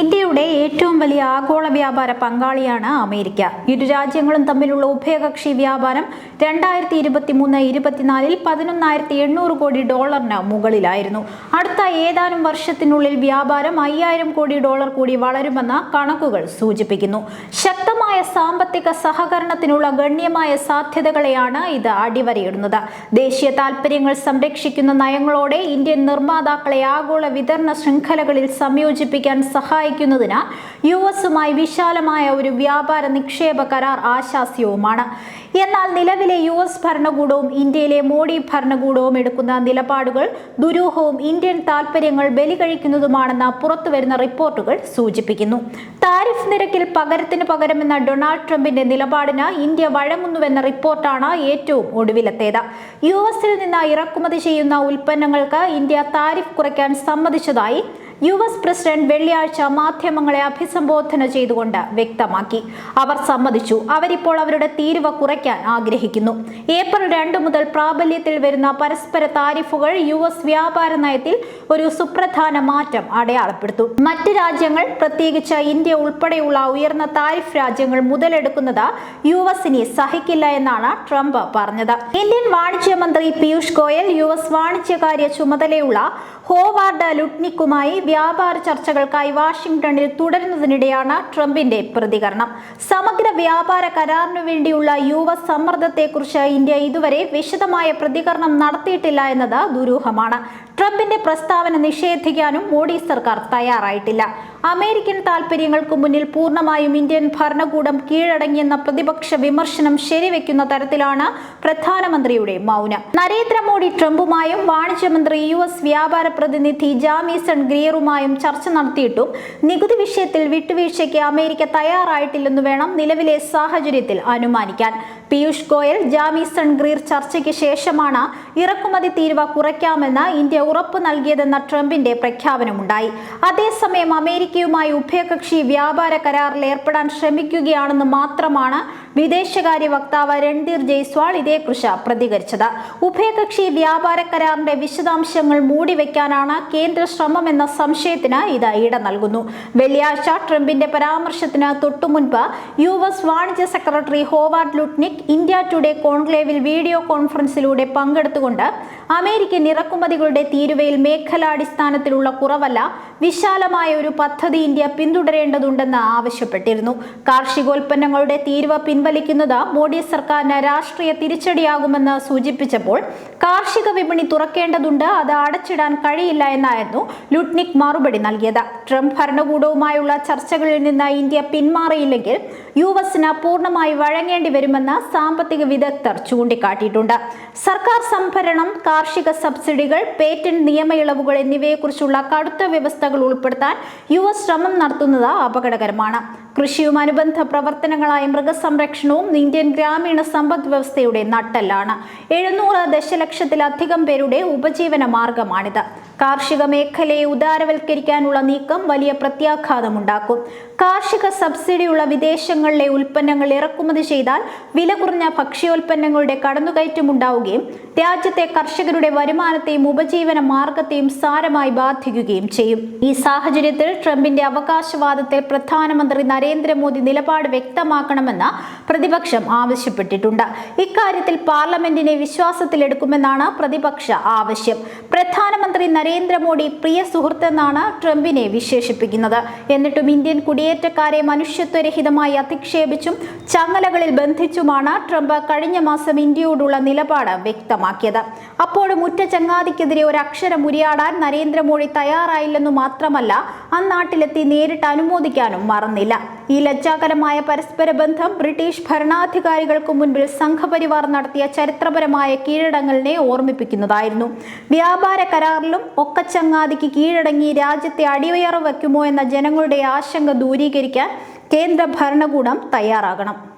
ഇന്ത്യയുടെ ഏറ്റവും വലിയ ആഗോള വ്യാപാര പങ്കാളിയാണ് അമേരിക്ക. ഇരു രാജ്യങ്ങളും തമ്മിലുള്ള ഉഭയകക്ഷി വ്യാപാരം രണ്ടായിരത്തി ഇരുപത്തി മൂന്ന് ഇരുപത്തിനാലിൽ പതിനൊന്നായിരത്തി എണ്ണൂറ് കോടി ഡോളറിന് മുകളിലായിരുന്നു. അടുത്ത ഏതാനും വർഷത്തിനുള്ളിൽ വ്യാപാരം അയ്യായിരം കോടി ഡോളർ കൂടി വളരുമെന്ന കണക്കുകൾ സൂചിപ്പിക്കുന്നു. ശക്തമായ സാമ്പത്തിക സഹകരണത്തിനുള്ള ഗണ്യമായ സാധ്യതകളെയാണ് ഇത് അടിവരയിടുന്നത്. ദേശീയ താൽപര്യങ്ങൾ സംരക്ഷിക്കുന്ന നയങ്ങളോടെ ഇന്ത്യൻ നിർമ്മാതാക്കളെ ആഗോള വിതരണ ശൃംഖലകളിൽ സംയോജിപ്പിക്കാൻ സഹായിക്കുന്നതിന് യു എസുമായി വിശാലമായ ഒരു വ്യാപാര നിക്ഷേപ കരാർ ആശാസ്യവുമാണ്. എന്നാൽ നിലവിലെ യു എസ് ഭരണകൂടവും ഇന്ത്യയിലെ മോഡി ഭരണകൂടവും എടുക്കുന്ന നിലപാടുകൾ ദുരൂഹവും ഇന്ത്യൻ താൽപര്യങ്ങൾ ബലികഴിക്കുന്നതുമാണെന്ന് പുറത്തുവരുന്ന റിപ്പോർട്ടുകൾ സൂചിപ്പിക്കുന്നു. താരിഫ് നിരക്കിൽ പകരത്തിന് പകരമെന്ന ഡൊണാൾഡ് ട്രംപിന്റെ നിലപാടിന് ഇന്ത്യ വഴങ്ങുന്നുവെന്ന റിപ്പോർട്ടാണ് ഏറ്റവും ഒടുവിലത്തേത്. യു എസിൽ നിന്ന് ഇറക്കുമതി ചെയ്യുന്ന ഉൽപ്പന്നങ്ങൾക്ക് ഇന്ത്യ താരിഫ് കുറയ്ക്കാൻ സമ്മതിച്ചതായി യു എസ് പ്രസിഡന്റ് വെള്ളിയാഴ്ച മാധ്യമങ്ങളെ അഭിസംബോധന ചെയ്തുകൊണ്ട് വ്യക്തമാക്കി. അവർ സമ്മതിച്ചു. അവരിപ്പോൾ അവരുടെ തീരുവ കുറയ്ക്കാൻ ആഗ്രഹിക്കുന്നു. ഏപ്രിൽ രണ്ട് മുതൽ പ്രാബല്യത്തിൽ വരുന്ന പരസ്പര താരിഫുകൾ യു എസ് വ്യാപാര നയത്തിൽ ഒരു സുപ്രധാന മാറ്റം അടയാളപ്പെടുത്തും. മറ്റ് രാജ്യങ്ങൾ പ്രത്യേകിച്ച് ഇന്ത്യ ഉൾപ്പെടെയുള്ള ഉയർന്ന താരിഫ് രാജ്യങ്ങൾ മുതലെടുക്കുന്നത് യു എസിനെ സഹിക്കില്ല എന്നാണ് ട്രംപ് പറഞ്ഞത്. ഇന്ത്യൻ വാണിജ്യ മന്ത്രി പീയൂഷ് ഗോയൽ യു എസ് വാണിജ്യകാര്യ ചുമതലയുള്ള ഹോവാർഡ് ലുട്നിക്കുമായി വ്യാപാര ചർച്ചകൾക്കായി വാഷിംഗ്ടണിൽ തുടരുന്നതിനിടെയാണ് ട്രംപിന്റെ പ്രതികരണം. സമഗ്ര വ്യാപാര കരാറിനു വേണ്ടിയുള്ള യുവ സമ്മർദ്ദത്തെക്കുറിച്ച് ഇന്ത്യ ഇതുവരെ വിശദമായ പ്രതികരണം നടത്തിയിട്ടില്ല എന്നത് ദുരൂഹമാണ്. ട്രംപിന്റെ പ്രസ്താവന നിഷേധിക്കാനും മോഡി സർക്കാർ തയ്യാറായിട്ടില്ല. അമേരിക്കൻ താൽപര്യങ്ങൾക്ക് മുന്നിൽ പൂർണമായും ഇന്ത്യൻ ഭരണകൂടം കീഴടങ്ങിയെന്ന പ്രതിപക്ഷ വിമർശനം ശരിവെക്കുന്ന തരത്തിലാണ് പ്രധാനമന്ത്രിയുടെ മൗനം. നരേന്ദ്രമോദി ട്രംപുമായും വാണിജ്യമന്ത്രി യു എസ് വ്യാപാര പ്രതിനിധി ജാമീസൺ ഗ്രിയറുമായും ചർച്ച നടത്തിയിട്ടും നികുതി വിഷയത്തിൽ വിട്ടുവീഴ്ചയ്ക്ക് അമേരിക്ക തയ്യാറായിട്ടില്ലെന്ന് വേണം നിലവിലെ സാഹചര്യത്തിൽ അനുമാനിക്കാൻ. പീയൂഷ് ഗോയൽ ജാമീസൺ ഗ്രീർ ചർച്ചയ്ക്ക് ശേഷമാണ് ഇറക്കുമതി തീരുവ കുറയ്ക്കാമെന്ന് ഇന്ത്യ ഉറപ്പു നൽകിയതെന്ന ട്രംപിന്റെ പ്രഖ്യാപനമുണ്ടായി. അതേസമയം അമേരിക്കയുമായി ഉഭയകക്ഷി വ്യാപാര കരാറിൽ ഏർപ്പെടാൻ ശ്രമിക്കുകയാണെന്ന് മാത്രമാണ് വിദേശകാര്യ വക്താവ് രൺധീർ ജയ്സ്വാൾ ഇതേക്കുറിച്ച് പ്രതികരിച്ചത്. ഉഭയകക്ഷി വ്യാപാര കരാറിന്റെ വിശദാംശങ്ങൾ മൂടിവെക്കാനാണ് കേന്ദ്ര ശ്രമമെന്ന സംശയത്തിന് ഇത് ഇട നൽകുന്നു. വെള്ളിയാഴ്ച ട്രംപിന്റെ പരാമർശത്തിന് തൊട്ടുമുൻപ് യു എസ് വാണിജ്യ secretary Howard Lutnick India today കോൺക്ലേവിൽ വീഡിയോ കോൺഫറൻസിലൂടെ പങ്കെടുത്തുകൊണ്ട് അമേരിക്കൻ ഇറക്കുമതികളുടെ തീരുവയിൽ മേഖലാടിസ്ഥാനത്തിലുള്ള കുറവല്ല വിശാലമായ ഒരു പദ്ധതി ഇന്ത്യ പിന്തുടരേണ്ടതുണ്ടെന്ന് ആവശ്യപ്പെട്ടിരുന്നു. കാർഷികോൽപ്പന്നങ്ങളുടെ തീരുവ പിൻവലിക്കുന്നത് മോഡി സർക്കാരിന് രാഷ്ട്രീയ തിരിച്ചടിയാകുമെന്ന് സൂചിപ്പിച്ചപ്പോൾ കാർഷിക വിപണി തുറക്കേണ്ടതുണ്ട് അത് അടച്ചിടാൻ കഴിയില്ല എന്നായിരുന്നു ലുട്നിക് മറുപടി നൽകിയത്. ട്രംപ് ഭരണകൂടവുമായുള്ള ചർച്ചകളിൽ നിന്ന് ഇന്ത്യ പിന്മാറിയില്ലെങ്കിൽ യു എസിന് പൂർണമായി വഴങ്ങേണ്ടി വരുമെന്ന് സാമ്പത്തിക വിദഗ്ധർ ചൂണ്ടിക്കാട്ടിയിട്ടുണ്ട്. സർക്കാർ സംഭരണം കാർഷിക സബ്സിഡികൾ പേറ്റന്റ് നിയമ ഇളവുകൾ എന്നിവയെക്കുറിച്ചുള്ള കടുത്ത വ്യവസ്ഥകൾ ഉൾപ്പെടുത്താൻ യു എസ് ശ്രമം നടത്തുന്നത് അപകടകരമാണ്. കൃഷിയും അനുബന്ധ പ്രവർത്തനങ്ങളായ മൃഗസംരക്ഷണവും ഇന്ത്യൻ ഗ്രാമീണ സമ്പദ് വ്യവസ്ഥയുടെ നട്ടെല്ലാണ്. എഴുന്നൂറ് ദശലക്ഷത്തിലധികം പേരുടെ ഉപജീവന മാർഗമാണിത്. കാർഷിക മേഖലയെ ഉദാരവൽക്കരിക്കാനുള്ള നീക്കം വലിയ പ്രത്യാഘാതമുണ്ടാക്കും. കാർഷിക സബ്സിഡിയുള്ള വിദേശങ്ങളിലെ ഉൽപ്പന്നങ്ങൾ ഇറക്കുമതി ചെയ്താൽ വില കുറഞ്ഞ ഭക്ഷ്യോൽപ്പന്നങ്ങളുടെ കടന്നുകയറ്റം ഉണ്ടാവുകയും രാജ്യത്തെ കർഷകരുടെ വരുമാനത്തെയും ഉപജീവന മാർഗത്തെയും സാരമായി ബാധിക്കുകയും ചെയ്യും. ഈ സാഹചര്യത്തിൽ ട്രംപിന്റെ അവകാശവാദത്തിൽ പ്രധാനമന്ത്രി നരേന്ദ്രമോദി നിലപാട് വ്യക്തമാക്കണമെന്ന് പ്രതിപക്ഷം ആവശ്യപ്പെട്ടിട്ടുണ്ട്. ഇക്കാര്യത്തിൽ പാർലമെന്റിനെ വിശ്വാസത്തിലെടുക്കുമെന്നാണ് പ്രതിപക്ഷ ആവശ്യം. പ്രധാനമന്ത്രി നരേന്ദ്രമോദി പ്രിയ സുഹൃത്തെന്നാണ് ട്രംപിനെ വിശേഷിപ്പിക്കുന്നത്. എന്നിട്ടും ഇന്ത്യൻ കുടിയേറ്റക്കാരെ മനുഷ്യത്വരഹിതമായി അധിക്ഷേപിച്ചും ചങ്ങലകളിൽ ബന്ധിച്ചുമാണ് ട്രംപ് കഴിഞ്ഞ മാസം ഇന്ത്യയോടുള്ള നിലപാട് വ്യക്തമാക്കിയത്. അപ്പോഴും ഉറ്റ ചങ്ങാതിക്കെതിരെ ഒരു അക്ഷരം ഉരിയാടാൻ നരേന്ദ്രമോദി തയ്യാറായില്ലെന്നു മാത്രമല്ല അന്നാട്ടിലെത്തി നേരിട്ട് അനുമോദിക്കാനും മറന്നില്ല. ഈ ലജ്ജാകരമായ പരസ്പര ബന്ധം ബ്രിട്ടീഷ് ഭരണാധികാരികൾക്ക് മുൻപിൽ സംഘപരിവാർ നടത്തിയ ചരിത്രപരമായ കീഴടങ്ങലിനെ ഓർമ്മിപ്പിക്കുന്നതായിരുന്നു. വ്യാപാര കരാറിലും ഒക്കച്ചങ്ങാതിക്ക് കീഴടങ്ങി രാജ്യത്തെ അടിവയറ വയ്ക്കുമോ എന്ന ജനങ്ങളുടെ ആശങ്ക ദൂരീകരിക്കാൻ കേന്ദ്ര ഭരണകൂടം തയ്യാറാകണം.